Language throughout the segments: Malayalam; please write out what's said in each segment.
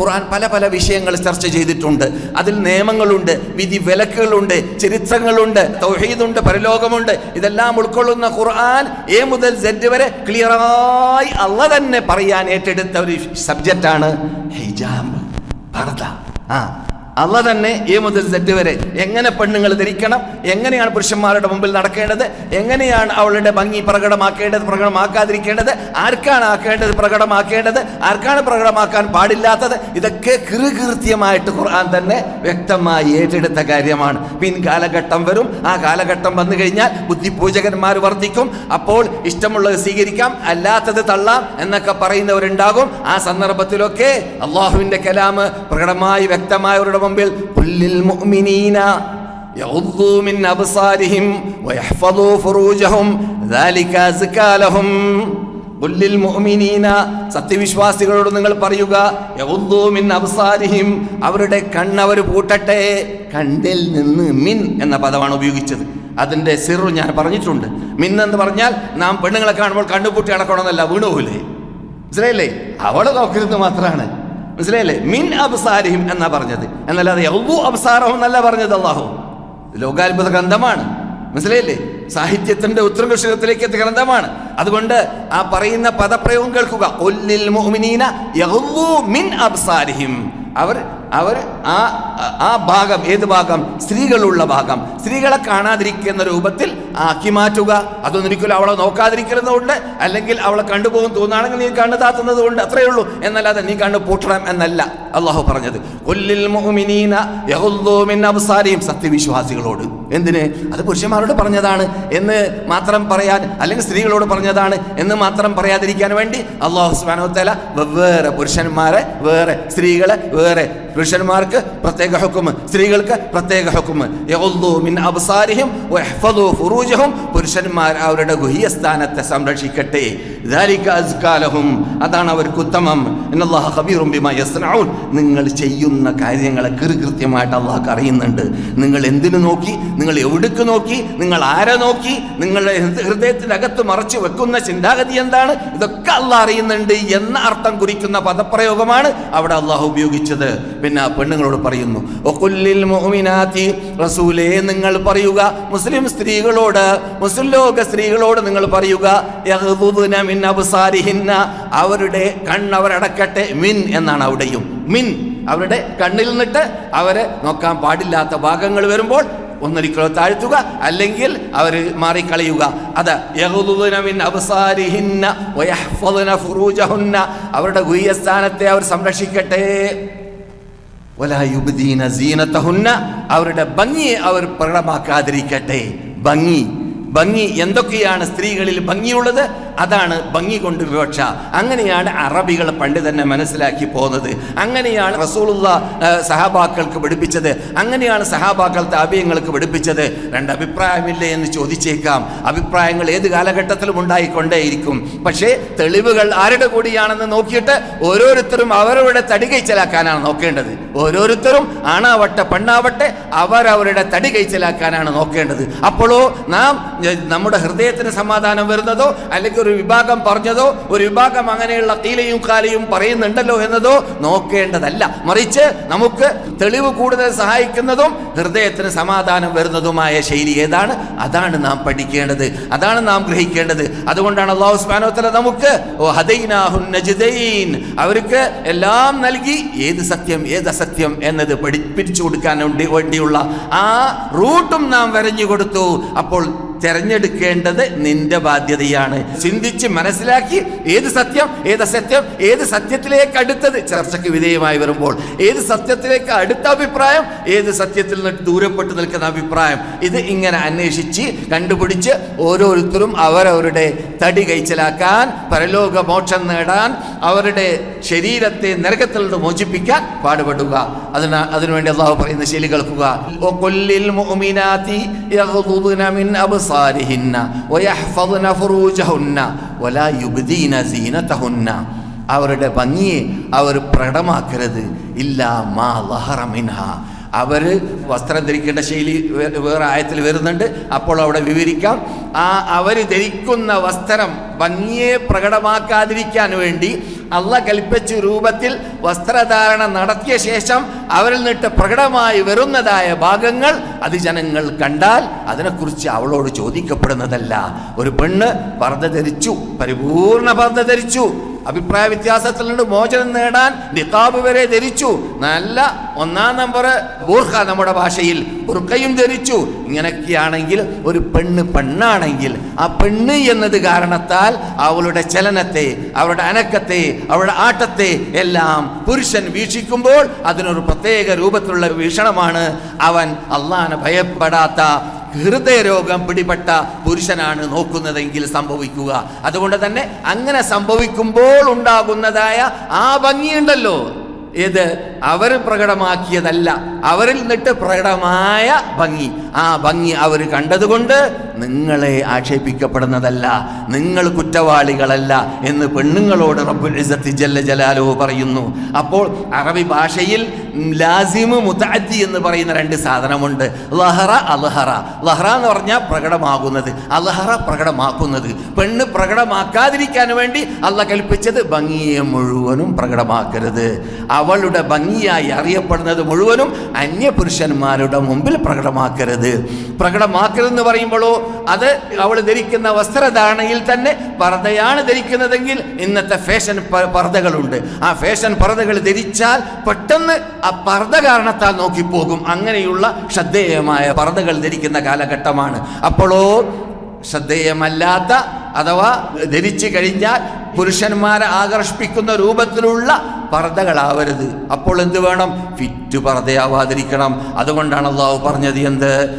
ഖുർആൻ പല പല വിഷയങ്ങൾ ചർച്ച ചെയ്തിട്ടുണ്ട്. അതിൽ നിയമങ്ങളുണ്ട് വിധി വിലക്കുകളുണ്ട് ചരിത്രങ്ങളുണ്ട് തൗഹീദുണ്ട് പരലോകമുണ്ട്. ഇതെല്ലാം ഉൾക്കൊള്ളുന്ന ഖുർആൻ എ മുതൽ സെഡ് വരെ ക്ലിയറായി അള്ള തന്നെ പറയാൻ ഏറ്റെടുത്ത ഒരു സബ്ജക്റ്റാണ് ഹിജാബ് ആ അള്ള തന്നെ എ മുതൽ സെറ്റ് വരെ എങ്ങനെ പെണ്ണുങ്ങൾ ധരിക്കണം? എങ്ങനെയാണ് പുരുഷന്മാരുടെ മുമ്പിൽ നടക്കേണ്ടത്? എങ്ങനെയാണ് അവളുടെ ഭംഗി പ്രകടമാക്കേണ്ടത് പ്രകടമാക്കാതിരിക്കേണ്ടത്? ആർക്കാണ് ആക്കേണ്ടത് പ്രകടമാക്കേണ്ടത്? ആർക്കാണ് പ്രകടമാക്കാൻ പാടില്ലാത്തത്? ഇതൊക്കെ കൃകൃത്യമായിട്ട് ഖുർആൻ തന്നെ വ്യക്തമായി ഏറ്റെടുത്ത കാര്യമാണ്. പിൻ കാലഘട്ടം വരും. ആ കാലഘട്ടം വന്നു കഴിഞ്ഞാൽ ബുദ്ധിപൂജകന്മാർ വർദ്ധിക്കും അപ്പോൾ ഇഷ്ടമുള്ളത് സ്വീകരിക്കാം അല്ലാത്തത് തള്ളാം എന്നൊക്കെ പറയുന്നവരുണ്ടാകും. ആ സന്ദർഭത്തിലൊക്കെ അള്ളാഹുവിന്റെ കലാമ് പ്രകടമായി വ്യക്തമായവരുടെ മുമ്പിൽ മുഅ്മിനീന മിൻ അബ്സാരിഹിം ഫുറൂജഹും ദാലിക മുഅ്മിനീന സത്യവിശ്വാസികളോട് നിങ്ങൾ പറയുക മിൻ അബ്സാരിഹിം അവരുടെ കണ്ണവർ പൂട്ടട്ടെ. കണ്ടിൽ നിന്ന് മിൻ എന്ന പദമാണ് ഉപയോഗിച്ചത്. അതിന്റെ സിറു ഞാൻ പറഞ്ഞിട്ടുണ്ട്. മിൻ എന്ന് പറഞ്ഞാൽ നാം പെണ്ണുങ്ങളെ കാണുമ്പോൾ കണ്ണുപൂട്ടി അടക്കണമെന്നല്ല വീണുപോലെ മനസ്സിലായില്ലേ? അവളെ നോക്കരുത് മാത്രമാണ്. മനസ്സിലായില്ലേ? മിൻ അബ്സാരിഹിം എന്നാ പറഞ്ഞത്. എന്നല്ലാതെ യൗബു അബ്സാറഹും എന്നല്ല പറഞ്ഞത് അള്ളാഹു ലോകാത്ഭുത ഗ്രന്ഥമാണ്. മനസ്സിലായില്ലേ? സാഹിത്യത്തിന്റെ ഉത്തരകൃഷകത്തിലേക്ക് എത്തിയ ഗ്രന്ഥമാണ്. അതുകൊണ്ട് ആ പറയുന്ന പദപ്രയോഗം കേൾക്കുക. മിൻ അബ്സാരിഹിം. അവർ അവർ ആ ആ ഭാഗം ഏത് ഭാഗം? സ്ത്രീകളുള്ള ഭാഗം. സ്ത്രീകളെ കാണാതിരിക്കുന്ന രൂപത്തിൽ ആക്കി മാറ്റുക. അതൊന്നൊരിക്കലും അവളെ നോക്കാതിരിക്കുന്നതുകൊണ്ട് അല്ലെങ്കിൽ അവളെ കണ്ടുപോകും തോന്നുകയാണെങ്കിൽ നീ കണ്ണു താത്തുന്നത് കൊണ്ട് അത്രയേ ഉള്ളൂ. എന്നല്ലാതെ നീ കണ്ണു പൂട്ടണം എന്നല്ല അള്ളാഹു പറഞ്ഞത്. സത്യവിശ്വാസികളോട്. എന്തിന്? അത് പുരുഷന്മാരോട് പറഞ്ഞതാണ് എന്ന് മാത്രം പറയാൻ അല്ലെങ്കിൽ സ്ത്രീകളോട് പറഞ്ഞതാണ് എന്ന് മാത്രം പറയാതിരിക്കാൻ വേണ്ടി അള്ളാഹു സ്മാനോത്തല വെവ്വേറെ പുരുഷന്മാരെ വേറെ സ്ത്രീകളെ വേറെ പുരുഷന്മാർക്ക് പ്രത്യേക ഹുക്കും സ്ത്രീകൾക്ക് പ്രത്യേക ഹുക്കും. ഫൗജഹും പുരുഷന്മാർ അവരുടെ ഗുഹ്യസ്ഥാനത്തെ സംരക്ഷിക്കട്ടെ. അസ്കാലഹും. അതാണ് അവർക്ക് ഉത്തമം. ഹബീറും നിങ്ങൾ ചെയ്യുന്ന കാര്യങ്ങളെ കൃത്യമായിട്ട് അള്ളാഹ് അറിയുന്നുണ്ട്. നിങ്ങൾ എന്തിനു നോക്കി? നിങ്ങൾ എവിടേക്ക് നോക്കി? നിങ്ങൾ ആരെ നോക്കി? നിങ്ങളുടെ ഹൃദയത്തിനകത്ത് മറച്ചു വെക്കുന്ന ചിന്താഗതി എന്താണ്? ഇതൊക്കെ അള്ളാഹ് അറിയുന്നുണ്ട് എന്ന അർത്ഥം കുറിക്കുന്ന പദപ്രയോഗമാണ് അവിടെ അള്ളാഹ് ഉപയോഗിച്ചത്. പിന്നെ ആ പെണ്ണുങ്ങളോട് പറയുന്നു റസൂലേ നിങ്ങൾ പറയുക മുസ്ലിം സ്ത്രീകളോട് മുസ്ലിം ലോക സ്ത്രീകളോട് നിങ്ങൾ പറയുക മിൻ അബുസാരിഹിന്ന. അവരുടെ കണ്ണവരടക്കട്ടെ മിൻ എന്നാണ് അവിടെയും. മിൻ അവരുടെ കണ്ണിൽ നിന്നിട്ട് അവരെ നോക്കാൻ പാടില്ലാത്ത ഭാഗങ്ങൾ വരുമ്പോൾ ഒന്നൊരിക്കലോ താഴ്ത്തുക അല്ലെങ്കിൽ അവർ മാറിക്കളയുക. അത് അവരുടെ ഗുഹ്യസ്ഥാനത്തെ അവർ സംരക്ഷിക്കട്ടെ. അവരുടെ ഭംഗിയെ അവർ പ്രകടമാക്കാതിരിക്കട്ടെ. ഭംഗി ഭംഗി എന്തൊക്കെയാണ് സ്ത്രീകളിൽ ഭംഗിയുള്ളത്? അതാണ് ഭംഗി കൊണ്ട് വിവക്ഷ. അങ്ങനെയാണ് അറബികൾ പണ്ട് തന്നെ മനസ്സിലാക്കി പോകുന്നത് അങ്ങനെയാണ് റസൂലുള്ള സഹാബാക്കൾക്ക് പഠിപ്പിച്ചത്. അങ്ങനെയാണ് സഹാബാക്കൾ താപ്യങ്ങൾക്ക് പഠിപ്പിച്ചത്. രണ്ട് അഭിപ്രായമില്ലേ എന്ന് ചോദിച്ചേക്കാം. അഭിപ്രായങ്ങൾ ഏത് കാലഘട്ടത്തിലും ഉണ്ടായിക്കൊണ്ടേയിരിക്കും. പക്ഷേ തെളിവുകൾ ആരുടെ കൂടിയാണെന്ന് നോക്കിയിട്ട് ഓരോരുത്തരും അവരവരുടെ തടി കൈച്ചലാക്കാനാണ് നോക്കേണ്ടത്. ഓരോരുത്തരും ആണാവട്ടെ പെണ്ണാവട്ടെ അവരവരുടെ തടി കൈച്ചലാക്കാനാണ് നോക്കേണ്ടത്. അപ്പോഴോ നാം നമ്മുടെ ഹൃദയത്തിന് സമാധാനം വരുന്നതോ അല്ലെങ്കിൽ ഒരു വിഭാഗം പറഞ്ഞതോ ഒരു വിഭാഗം അങ്ങനെയുള്ള കീലയും കാലയും പറയുന്നുണ്ടല്ലോ എന്നതോ നോക്കേണ്ടതല്ല. മറിച്ച് നമുക്ക് തെളിവ് കൂടുതൽ സഹായിക്കുന്നതും ഹൃദയത്തിന് സമാധാനം വരുന്നതുമായ ശൈലി ഏതാണ്? അതാണ് നാം പഠിക്കേണ്ടത്. അതാണ് നാം ഗ്രഹിക്കേണ്ടത്. അതുകൊണ്ടാണ് അള്ളാഹു സ്മാനോത്തല നമുക്ക് ഓ അവർക്ക് എല്ലാം നൽകി ഏത് സത്യം ഏത് അസത്യം എന്നത് പഠിപ്പിച്ചു കൊടുക്കാൻ വേണ്ടിയുള്ള ആ റൂട്ടും നാം വരഞ്ഞു കൊടുത്തു. അപ്പോൾ തെരഞ്ഞെടുക്കേണ്ടത് നിന്റെ ബാധ്യതയാണ്. ചിന്തിച്ച് മനസ്സിലാക്കി ഏത് സത്യം ഏത് അസത്യം ഏത് സത്യത്തിലേക്ക് അടുത്തത്. ചർച്ചയ്ക്ക് വിധേയമായി വരുമ്പോൾ ഏത് സത്യത്തിലേക്ക് അടുത്ത അഭിപ്രായം ഏത് സത്യത്തിൽ നിന്ന് ദൂരപ്പെട്ടു നിൽക്കുന്ന അഭിപ്രായം ഇത് ഇങ്ങനെ അന്വേഷിച്ച് കണ്ടുപിടിച്ച് ഓരോരുത്തരും അവരവരുടെ തടി കൈച്ചലാക്കാൻ പരലോക മോക്ഷം നേടാൻ അവരുടെ ശരീരത്തെ നരകത്തിൽ നിന്ന് മോചിപ്പിക്കാൻ പാടുപെടുക. അതിന് അതിനുവേണ്ടി അള്ളാഹു പറയുന്ന ശൈലി കേൾക്കുക. "വഖുല്ലിൽ മുഅ്മിനാത്തി യഗ്ളുദ്ന മിൻ അബ്സാരിഹിന്ന ويحفظن فروجهن വലാ يبدين زينتهن. അവരുടെ ഭംഗിയെ അവർ പ്രകടമാക്കരുത്. ഇല്ല മാ ലഹറ മിൻഹ. അവർ വസ്ത്രം ധരിക്കേണ്ട ശൈലി വേറെ ആയത്തിൽ വരുന്നുണ്ട്. അപ്പോൾ അവിടെ വിവരിക്കാം. ആ അവർ ധരിക്കുന്ന വസ്ത്രം ഭംഗിയെ പ്രകടമാക്കാതിരിക്കാൻ വേണ്ടി അള്ള കൽപ്പിച്ച രൂപത്തിൽ വസ്ത്രധാരണ നടത്തിയ ശേഷം അവരിൽ നിന്നിട്ട് പ്രകടമായി വരുന്നതായ ഭാഗങ്ങൾ അത് ജനങ്ങൾ കണ്ടാൽ അതിനെക്കുറിച്ച് അവളോട് ചോദിക്കപ്പെടുന്നതല്ല. ഒരു പെണ്ണ് പർദ്ധ ധരിച്ചു പരിപൂർണ പർദ്ധ ധരിച്ചു അഭിപ്രായ വ്യത്യാസത്തിൽ നിന്ന് മോചനം നേടാൻ നിക്കാബ് വരെ ധരിച്ചു. നല്ല ഒന്നാം നമ്പർ ബൂർഖ നമ്മുടെ ഭാഷയിൽ ബുർഖയും ധരിച്ചു. ഇങ്ങനെയൊക്കെയാണെങ്കിൽ ഒരു പെണ്ണ് പെണ്ണാണെങ്കിൽ ആ പെണ്ണ് എന്നത് കാരണത്താൽ അവളുടെ ചലനത്തെ അവളുടെ അനക്കത്തെ അവളുടെ ആട്ടത്തെ എല്ലാം പുരുഷൻ വീക്ഷിക്കുമ്പോൾ അതിനൊരു പ്രത്യേക രൂപത്തിലുള്ള വീക്ഷണമാണ്. അവൻ അള്ളാനെ ഭയപ്പെടാത്ത ഹൃദയരോഗം പിടിപെട്ട പുരുഷനാണ് നോക്കുന്നതെങ്കിൽ സംഭവിക്കുക. അതുകൊണ്ട് തന്നെ അങ്ങനെ സംഭവിക്കുമ്പോൾ ഉണ്ടാകുന്നതായ ആ ഭംഗിയുണ്ടല്ലോ. ഇത് അവർ പ്രകടമാക്കിയതല്ല. അവരിൽ നിന്നിട്ട് പ്രകടമായ ഭംഗി. ആ ഭംഗി അവർ കണ്ടതുകൊണ്ട് നിങ്ങളെ ആക്ഷേപിക്കപ്പെടുന്നതല്ല. നിങ്ങൾ കുറ്റവാളികളല്ല എന്ന് പെണ്ണുങ്ങളോട് റബ്ബുൽ ഇസ്സത്തി ജല്ല ജലാലോ പറയുന്നു. അപ്പോൾ അറബി ഭാഷയിൽ ലാസിമു മുത്തഅദ്ദി എന്ന് പറയുന്ന രണ്ട് സാധനമുണ്ട്. ലഹറ അലഹറ. ലഹറ എന്ന് പറഞ്ഞാൽ പ്രകടമാകുന്നത്. അലഹറ പ്രകടമാക്കുന്നത്. പെണ്ണ് പ്രകടമാക്കാതിരിക്കാൻ വേണ്ടി അല്ല കൽപ്പിച്ചത് ഭംഗിയെ മുഴുവനും പ്രകടമാക്കരുത്. അവളുടെ ഭംഗിയായി അറിയപ്പെടുന്നത് മുഴുവനും അന്യപുരുഷന്മാരുടെ മുമ്പിൽ പ്രകടമാക്കരുത്. പ്രകടമാക്കരുതെന്ന് പറയുമ്പോഴോ അത് അവൾ ധരിക്കുന്ന വസ്ത്രധാരണയിൽ തന്നെ പർദ്ദയാണ് ധരിക്കുന്നതെങ്കിൽ ഇന്നത്തെ ഫാഷൻ പർദ്ദകളുണ്ട്. ആ ഫാഷൻ പർദ്ദകൾ ധരിച്ചാൽ പെട്ടെന്ന് ആ പർദ്ദ കാരണത്താൽ നോക്കിപ്പോകും. അങ്ങനെയുള്ള ശ്രദ്ധേയമായ പർദ്ദകൾ ധരിക്കുന്ന കാലഘട്ടമാണ്. അപ്പോഴോ ശ്രദ്ധേയമല്ലാത്ത അഥവാ ധരിച്ചു കഴിഞ്ഞാൽ പുരുഷന്മാരെ ആകർഷിപ്പിക്കുന്ന രൂപത്തിലുള്ള പർദ്ദകളാവരുത്. അപ്പോൾ എന്ത് വേണം? ഫിറ്റ് പർദ്ദയാവാതിരിക്കണം. അതുകൊണ്ടാണ് അള്ളാഹു പറഞ്ഞത് എന്ത്?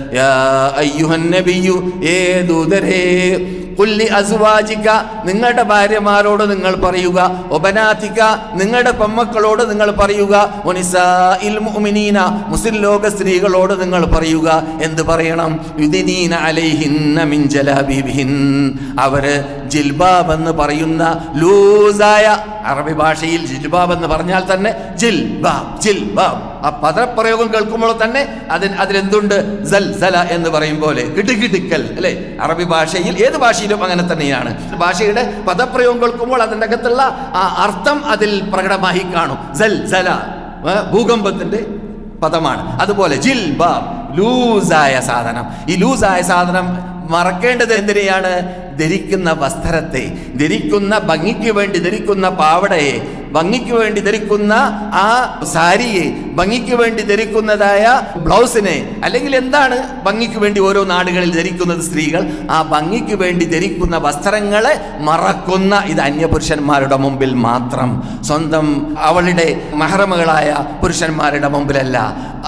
അയ്യുഹന്നബിയു ഏതുതരേ കുല്ലി അസുവാചിക്ക നിങ്ങളുടെ ഭാര്യമാരോട് നിങ്ങൾ പറയുക. ഒബനാത്തിക്ക നിങ്ങളുടെ പെമ്മക്കളോട് നിങ്ങൾ പറയുക. മുസ്ലിം ലോക സ്ത്രീകളോട് നിങ്ങൾ പറയുക. എന്ത് പറയണം? യുദിനീന അലൈഹിന്ന അവർ ജിൽബാബ് എന്ന് പറയുന്ന ലൂസായ അറബി ഭാഷയിൽ ജിൽബാബ് എന്ന് പറഞ്ഞാൽ തന്നെ ജിൽബാബ് ജിൽബാബ്. ആ പദപ്രയോഗം കേൾക്കുമ്പോൾ തന്നെ അതിന് അതിലെന്തുണ്ട്? സൽ സല എന്ന് പറയും പോലെ. കിടുകിടുക്കൽ അല്ലെ? അറബി ഭാഷയിൽ ഏത് ഭാഷയിലും അങ്ങനെ തന്നെയാണ്. ഭാഷയുടെ പദപ്രയോഗം കേൾക്കുമ്പോൾ അതിന്റെ അകത്തുള്ള ആ അർത്ഥം അതിൽ പ്രകടമായി കാണും. സൽ സല പദമാണ്. അതുപോലെ ജിൽ ലൂസായ സാധനം. ഈ ലൂസായ സാധനം മറക്കേണ്ടത് എന്തിനെയാണ്? ധരിക്കുന്ന വസ്ത്രത്തെ. ധരിക്കുന്ന ഭംഗിക്ക് വേണ്ടി ധരിക്കുന്ന പാവടയെ. ഭംഗിക്ക് വേണ്ടി ധരിക്കുന്ന ആ സാരിയെ. ഭംഗിക്ക് വേണ്ടി ധരിക്കുന്നതായ ബ്ലൗസിനെ അല്ലെങ്കിൽ എന്താണ് ഭംഗിക്ക് വേണ്ടി ഓരോ നാടുകളിൽ ധരിക്കുന്നത് സ്ത്രീകൾ ആ ഭംഗിക്ക് വേണ്ടി ധരിക്കുന്ന വസ്ത്രങ്ങളെ മറക്കുന്ന ഇത് അന്യപുരുഷന്മാരുടെ മുമ്പിൽ മാത്രം. സ്വന്തം അവളുടെ മഹറമകളായ പുരുഷന്മാരുടെ മുമ്പിലല്ല.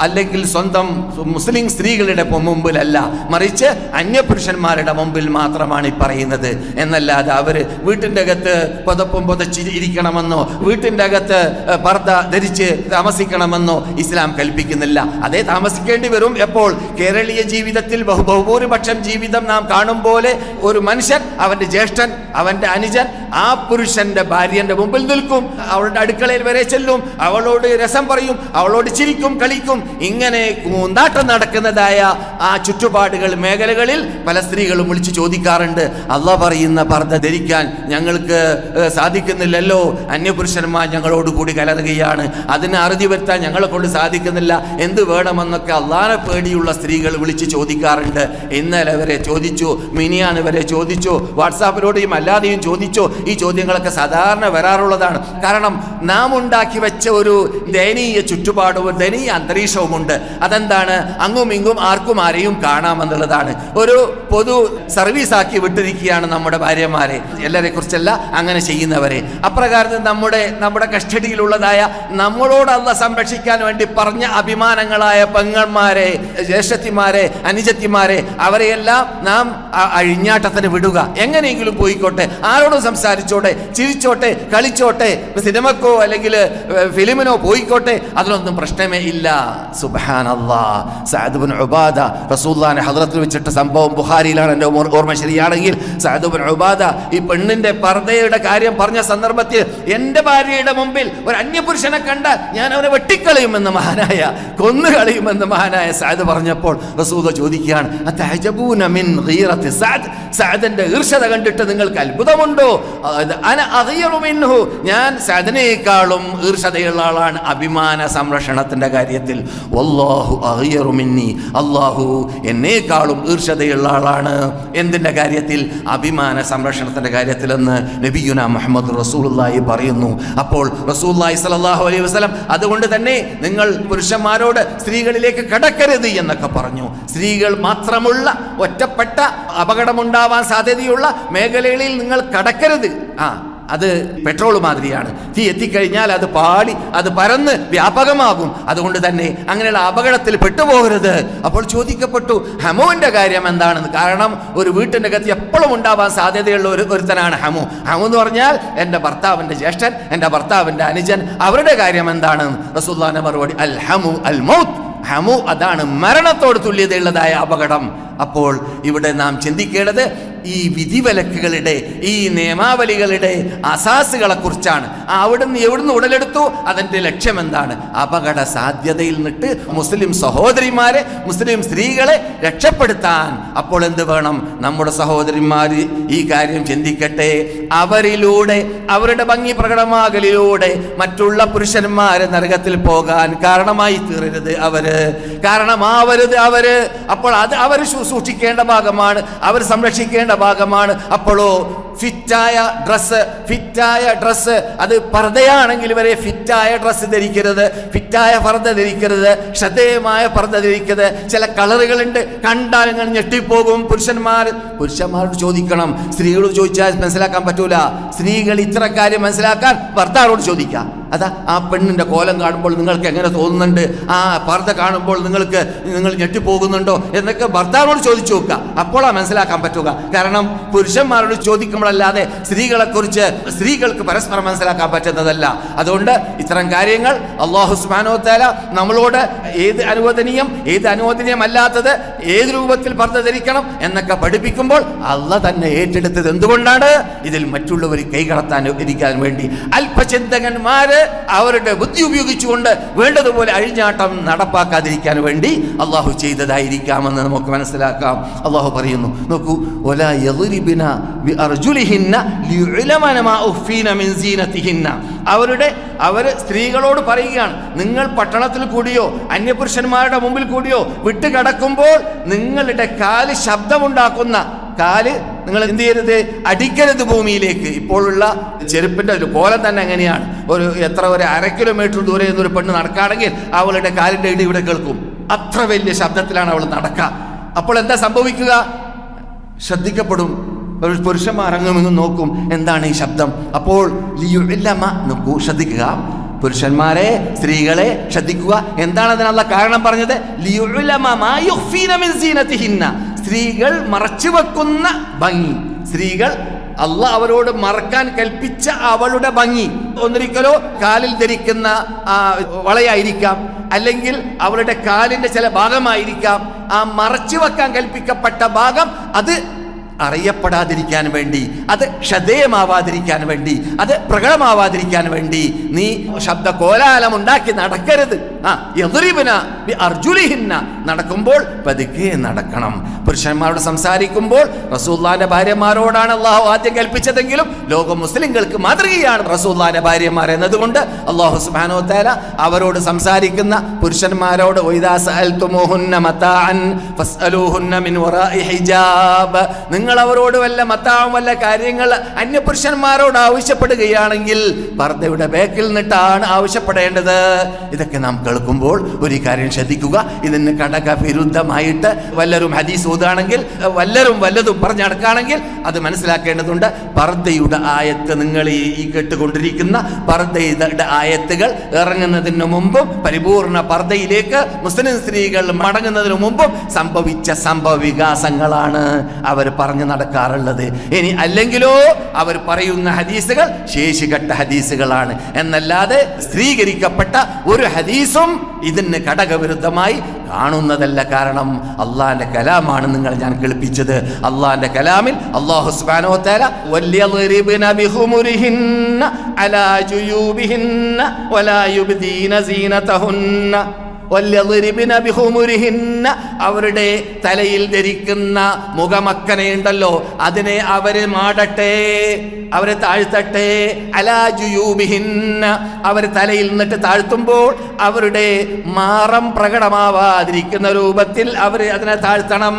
അല്ലെങ്കിൽ സ്വന്തം മുസ്ലിം സ്ത്രീകളുടെ മുമ്പിലല്ല. മറിച്ച് അന്യപുരുഷന്മാരുടെ മുമ്പിൽ മാത്രമാണ് ഈ പറയുന്നത്. എന്നല്ലാതെ അവർ വീട്ടിന്റെ അകത്ത് പുതപ്പും പുതച്ചിരിക്കണമെന്നോ വീട്ടിന്റെ അകത്ത് പർദ്ദ ധരിച്ച് താമസിക്കണമെന്നോ ഇസ്ലാം കൽപ്പിക്കുന്നില്ല. അതേ താമസിക്കേണ്ടി വരും എപ്പോൾ? കേരളീയ ജീവിതത്തിൽ ബഹു ബഹുഭൂരിപക്ഷം ജീവിതം നാം കാണും പോലെ ഒരു മനുഷ്യൻ അവന്റെ ജ്യേഷ്ഠൻ അവന്റെ അനുജൻ ആ പുരുഷന്റെ ഭാര്യന്റെ മുമ്പിൽ നിൽക്കും. അവളുടെ അടുക്കളയിൽ വരെ ചെല്ലും. അവളോട് രസം പറയും. അവളോട് ചിരിക്കും കളിക്കും. ഇങ്ങനെ കൂന്താട്ടം നടക്കുന്നതായ ആ ചുറ്റുപാടുകൾ മേഖലകളിൽ പല സ്ത്രീകളും വിളിച്ചു ചോദിക്കാറുണ്ട്. അവ പറയുന്ന പർദ്ധ ധരിക്കാൻ ഞങ്ങൾക്ക് സാധിക്കുന്നില്ലല്ലോ. അന്യപുരുഷന്മാർ ഞങ്ങളോട് കൂടി കലറുകയാണ് അതിന് അറുതി വരുത്താൻ ഞങ്ങളെ കൊണ്ട് സാധിക്കുന്നില്ല. എന്ത് വേണമെന്നൊക്കെ അള്ളാനെ പേടിയുള്ള സ്ത്രീകൾ വിളിച്ച് ചോദിക്കാറുണ്ട്. ഇന്നലെ വരെ ചോദിച്ചു മിനിയാണ് വരെ ചോദിച്ചു വാട്സാപ്പിലൂടെയും അല്ലാതെയും ചോദിച്ചു. ഈ ചോദ്യങ്ങളൊക്കെ സാധാരണ വരാറുള്ളതാണ്. കാരണം നാം ഉണ്ടാക്കി വെച്ച ഒരു ദയനീയ ചുറ്റുപാടും ഒരു ദയനീയ അന്തരീക്ഷവുമുണ്ട്. അതെന്താണ്? അങ്ങും ഇങ്ങും ആർക്കും ആരെയും കാണാമെന്നുള്ളതാണ്. ഒരു പൊതു സർവീസാക്കി വിട്ടിരിക്കുകയാണ് നമ്മുടെ ഭാര്യമാരെ. എല്ലാരെ കുറിച്ചല്ല അങ്ങനെ ചെയ്യുന്നവരെ. അപ്രകാരത്തിൽ നമ്മുടെ നമ്മുടെ കസ്റ്റഡിയിലുള്ളതായ നമ്മളോട് അല്ല സംരക്ഷിക്കാൻ വേണ്ടി പറഞ്ഞ അഭിമാനങ്ങളായ പെങ്ങന്മാരെ ജ്യേഷ്ഠത്തിമാരെ അനുജത്തിമാരെ അവരെയെല്ലാം നാം അഴിഞ്ഞാട്ടത്തിന് വിടുക. എങ്ങനെയെങ്കിലും പോയിക്കോട്ടെ. ആരോടും സംസാരിച്ചോട്ടെ ചിരിച്ചോട്ടെ കളിച്ചോട്ടെ സിനിമക്കോ അല്ലെങ്കിൽ ഫിലിമിനോ പോയിക്കോട്ടെ. അതിലൊന്നും പ്രശ്നമേ ഇല്ല. സഅദ് ഉബാദ ഹദ്രത്തിൽ വെച്ചിട്ട് സംഭവം ബുഹാരിയിലാണ് എന്റെ ഓർ- ഓർമ്മ ശരിയാണെങ്കിൽ സഅദ് ബിൻ ഉബാദ ഈ പെണ്ണിന്റെ പർദ്ദയുടെ കാര്യം പറഞ്ഞ സന്ദർഭത്തിൽ എന്റെ ഭാര്യയുടെ മുമ്പിൽ ഒരു അന്യപുരുഷനെ കണ്ട ഞാൻ അവനെ വെട്ടിക്കളയും കൊന്നുകളയുമെന്ന് മഹാനായ കൊന്നുകളയുമെന്ന് മഹാനായ സാദ് പറഞ്ഞപ്പോൾ റസൂദ ചോദിക്കുകയാണ് സാദിന്റെ ഈർഷത കണ്ടിട്ട് നിങ്ങൾക്ക് അത്ഭുതമുണ്ടോ? ഞാൻ സഅദിനേക്കാളും ഈർഷതയുള്ള ആളാണ് അഭിമാന സംരക്ഷണത്തിന്റെ കാര്യത്തിൽ. വല്ലാഹു അല്ലാഹു എന്നേക്കാളും ഈർഷതയുള്ള ആളാണ്. എന്തിന്റെ കാര്യത്തിൽ? അഭിമാന സംരക്ഷണത്തിന്റെ കാര്യത്തിലെന്ന് നബിയുന മുഹമ്മദ് റസൂലുള്ളാഹി പറയുന്നു. അപ്പോൾ റസൂലുള്ളാഹി സ്വല്ലല്ലാഹു അലൈഹി വസല്ലം അതുകൊണ്ട് തന്നെ നിങ്ങൾ പുരുഷന്മാരോട് സ്ത്രീകളിലേക്ക് കടക്കരുത് എന്നൊക്കെ പറഞ്ഞു. സ്ത്രീകൾ മാത്രമുള്ള ഒറ്റപ്പെട്ട അപകടമുണ്ടാവാൻ സാധ്യതയുള്ള മേഖലകളിൽ നിങ്ങൾ കടക്കരുത്. ആ അത് പെട്രോൾ മാതിരിയാണ്. തീ എത്തിക്കഴിഞ്ഞാൽ അത് പാടി അത് പരന്ന് വ്യാപകമാകും. അതുകൊണ്ട് തന്നെ അങ്ങനെയുള്ള അപകടത്തിൽ പെട്ടുപോകരുത്. അപ്പോൾ ചോദിക്കപ്പെട്ടു ഹമുവിന്റെ കാര്യം എന്താണെന്ന്. കാരണം ഒരു വീട്ടിന്റെ അകത്ത് എപ്പോഴും ഉണ്ടാവാൻ സാധ്യതയുള്ള ഒരു ഒരുത്തനാണ് ഹമു. ഹമു എന്ന് പറഞ്ഞാൽ എന്റെ ഭർത്താവിന്റെ ജ്യേഷ്ഠൻ എന്റെ ഭർത്താവിന്റെ അനുജൻ അവരുടെ കാര്യം എന്താണെന്ന്. റസൂല്ലാന്റെ മറുപടി അൽ ഹമു അൽ മൗത്ത് ഹമു അതാണ് മരണത്തോട് തുല്യതയുള്ളതായ അപകടം. അപ്പോൾ ഇവിടെ നാം ചിന്തിക്കേണ്ടത് ഈ വിധിവിലക്കുകളുടെ ഈ നിയമാവലികളുടെ അസാസുകളെ കുറിച്ചാണ് അവിടുന്ന് എവിടുന്ന് ഉടലെടുത്തു? അതിന്റെ ലക്ഷ്യം എന്താണ് അപകട സാധ്യതയിൽ നിന്നിട്ട് മുസ്ലിം സഹോദരിമാരെ മുസ്ലിം സ്ത്രീകളെ രക്ഷപ്പെടുത്താൻ. അപ്പോൾ എന്ത് വേണം? നമ്മുടെ സഹോദരിമാർ ഈ കാര്യം ചിന്തിക്കട്ടെ. അവരിലൂടെ അവരുടെ ഭംഗി പ്രകടമാകലിലൂടെ മറ്റുള്ള പുരുഷന്മാരെ നരകത്തിൽ പോകാൻ കാരണമായി തീരരുത് അവർ. കാരണമാവരുത് അവർ. അപ്പോൾ അത് അവർ സൂക്ഷിക്കേണ്ട ഭാഗമാണ്. അവർ സംരക്ഷിക്കേണ്ട ഭാഗമാണ്. അപ്പോഴോ ഫിറ്റായ ഡ്രസ്സ് ഫിറ്റായ ഡ്രസ്സ് അത് പർദ്ദയാണെങ്കിൽ വരെ ഫിറ്റായ ഡ്രസ്സ് ധരിക്കരുത്. ഫിറ്റായ പർദ്ദ ധരിക്കരുത്. ശ്രദ്ധേയമായ പർദ്ദ ധരിക്കരുത്. ചില കളറുകളുണ്ട് കണ്ടാൽ ഇങ്ങനെ ഞെട്ടിപ്പോകും. പുരുഷന്മാർ പുരുഷന്മാരോട് ചോദിക്കണം. സ്ത്രീകളോട് ചോദിച്ചാൽ മനസ്സിലാക്കാൻ പറ്റൂല. സ്ത്രീകൾ ഇത്ര കാര്യം മനസ്സിലാക്കാൻ ഭർത്താവിനോട് ചോദിക്കാം. അതാ ആ പെണ്ണിന്റെ കോലം കാണുമ്പോൾ നിങ്ങൾക്ക് എങ്ങനെ തോന്നുന്നുണ്ട്? ആ പർദ്ദ കാണുമ്പോൾ നിങ്ങൾക്ക് നിങ്ങൾ ഞെട്ടിപ്പോകുന്നുണ്ടോ? എന്നൊക്കെ ഭർത്താവിനോട് ചോദിച്ചു നോക്കുക. അപ്പോഴാണ് മനസ്സിലാക്കാൻ പറ്റുക. കാരണം പുരുഷന്മാരോട് ചോദിക്കുമ്പോഴല്ലാതെ സ്ത്രീകളെക്കുറിച്ച് സ്ത്രീകൾക്ക് പരസ്പരം മനസ്സിലാക്കാൻ പറ്റുന്നതല്ല. അതുകൊണ്ട് ഇത്തരം കാര്യങ്ങൾ അള്ളാഹു സുബാനോ താല നമ്മളോട് ഏത് അനുവദനീയം ഏത് അനുവദനീയമല്ലാത്തത് ഏത് രൂപത്തിൽ പർദ്ദ ധരിക്കണം എന്നൊക്കെ പഠിപ്പിക്കുമ്പോൾ അള്ള തന്നെ ഏറ്റെടുത്തത് എന്തുകൊണ്ടാണ്? ഇതിൽ മറ്റുള്ളവർ കൈകടത്താൻ ഇരിക്കാൻ വേണ്ടി. അല്പചിന്തകന്മാര് അവരുടെ ബുദ്ധി ഉപയോഗിച്ചുകൊണ്ട് വേണ്ടതുപോലെ അഴിഞ്ഞാട്ടം നടപ്പാക്കാതിരിക്കാൻ വേണ്ടി അള്ളാഹു ചെയ്തതായിരിക്കാമെന്ന് നമുക്ക് മനസ്സിലാക്കാം. അള്ളാഹു പറയുന്നു നോക്കൂ അവരുടെ അവർ സ്ത്രീകളോട് പറയുകയാണ് നിങ്ങൾ പട്ടണത്തിൽ കൂടിയോ അന്യപുരുഷന്മാരുടെ മുമ്പിൽ കൂടിയോ വിട്ടുകിടക്കുമ്പോൾ നിങ്ങളുടെ കാൽ ശബ്ദമുണ്ടാക്കുന്ന കാൽ നിങ്ങൾ എന്ത് ചെയ്യരുത്? അടിക്കരുത് ഭൂമിയിലേക്ക്. ഇപ്പോഴുള്ള ചെരുപ്പിന്റെ ഒരു കോലം തന്നെ എങ്ങനെയാണ്? ഒരു എത്ര ഒരു അര കിലോമീറ്റർ ദൂരെ നിന്ന് ഒരു പെണ്ണ് നടക്കുകയാണെങ്കിൽ അവളുടെ കാലിന്റെ ഇടി ഇവിടെ കേൾക്കും. അത്ര വലിയ ശബ്ദത്തിലാണ് അവൾ നടക്കുക. അപ്പോൾ എന്താ സംഭവിക്കുക? ശ്രദ്ധിക്കപ്പെടും. ഒരു പുരുഷന്മാർ അങ്ങും നോക്കും എന്താണ് ഈ ശബ്ദം. അപ്പോൾ നോക്കൂ ശ്രദ്ധിക്കുക. പുരുഷന്മാരെ സ്ത്രീകളെ ശ്രദ്ധിക്കുക. എന്താണ് അതിനുള്ള കാരണം പറഞ്ഞത്? സ്ത്രീകൾ മറച്ചു വെക്കുന്ന ഭംഗി. സ്ത്രീകൾ അല്ല അവരോട് മറക്കാൻ കൽപ്പിച്ച അവളുടെ ഭംഗി. ഒന്നിരിക്കലോ കാലിൽ ധരിക്കുന്ന വളയായിരിക്കാം. അല്ലെങ്കിൽ അവളുടെ കാലിന്റെ ചില ഭാഗമായിരിക്കാം. ആ മറച്ചു വെക്കാൻ കൽപ്പിക്കപ്പെട്ട ഭാഗം അത് അറിയപ്പെടാതിരിക്കാൻ വേണ്ടി അത് ശ്രദ്ധേയമാവാതിരിക്കാൻ വേണ്ടി അത് പ്രകടമാവാതിരിക്കാൻ വേണ്ടി നീ ശബ്ദ കോലാലം ഉണ്ടാക്കി നടക്കരുത്. ആ എതിരിവിന അർജുലിഹിന്ന. നടക്കുമ്പോൾ പതുക്കെ നടക്കണം. പുരുഷന്മാരോട് സംസാരിക്കുമ്പോൾ റസൂല്ലാന്റെ ഭാര്യമാരോടാണ് അള്ളാഹു ആദ്യം കൽപ്പിച്ചതെങ്കിലും ലോക മുസ്ലിങ്ങൾക്ക് മാതൃകയാണ് റസൂല്ലാന്റെ ഭാര്യമാർ എന്നതുകൊണ്ട് അള്ളാഹു സുബാനോ തേല അവരോട് സംസാരിക്കുന്ന പുരുഷന്മാരോട് "വഇദാ അവരോട് വല്ല മത്താവും വല്ല കാര്യങ്ങൾ അന്യപുരുഷന്മാരോട് ആവശ്യപ്പെടുകയാണെങ്കിൽ പർദ്ദയുടെ ബേക്കിൽ നിന്നിട്ടാണ് ആവശ്യപ്പെടേണ്ടത്. ഇതൊക്കെ നാം കേൾക്കുമ്പോൾ ഒരു കാര്യം ശ്രദ്ധിക്കുക. ഇതിന് കടക വിരുദ്ധമായിട്ട് വല്ലരും ഹദീസ് ഊതാണെങ്കിൽ വല്ലരും വല്ലതും പറഞ്ഞു നടക്കുകയാണെങ്കിൽ അത് മനസ്സിലാക്കേണ്ടതുണ്ട്. പർദ്ദയുടെ ആയത്ത് നിങ്ങൾ ഈ കേട്ടുകൊണ്ടിരിക്കുന്ന പർദ്ദയുടെ ആയത്തുകൾ ഇറങ്ങുന്നതിന് മുമ്പും പരിപൂർണ പർദ്ദയിലേക്ക് മുസ്ലിം സ്ത്രീകൾ മടങ്ങുന്നതിന് മുമ്പും സംഭവിച്ച സംഭവ വികാസങ്ങളാണ് അവർ നടക്കാറുള്ളത്. ഇനി അല്ലെങ്കിലോ അവർ പറയുന്ന ഹദീസുകൾ ശേഷികെട്ട ഹദീസുകളാണ്. എന്നല്ലാതെ സ്ത്രീകരിക്കപ്പെട്ട ഒരു ഹദീസും ഇതിന് ഘടകവിരുദ്ധമായി കാണുന്നതല്ല കാരണം അള്ളാഹിന്റെ കലാമാണ് നിങ്ങൾ ഞാൻ കേൾപ്പിച്ചത്. അള്ളാഹിന്റെ കലാമിൽ അള്ളാഹു സുബ്ഹാനഹു വതആല വല്യദ്രിബ്ന ബിഖുമുരിഹിന്ന അലാ വലാ അവരുടെ തലയിൽ ധരിക്കുന്ന മുഖമക്കനയുണ്ടല്ലോ അതിനെ അവർ മാടട്ടെ അവരെ താഴ്ത്തട്ടെ. അലാ ജുയൂബിഹിന്ന അവർ തലയിൽ നിന്നിട്ട് താഴ്ത്തുമ്പോൾ അവരുടെ മാറം പ്രകടമാവാതിരിക്കുന്ന രൂപത്തിൽ അവർ അതിനെ താഴ്ത്തണം.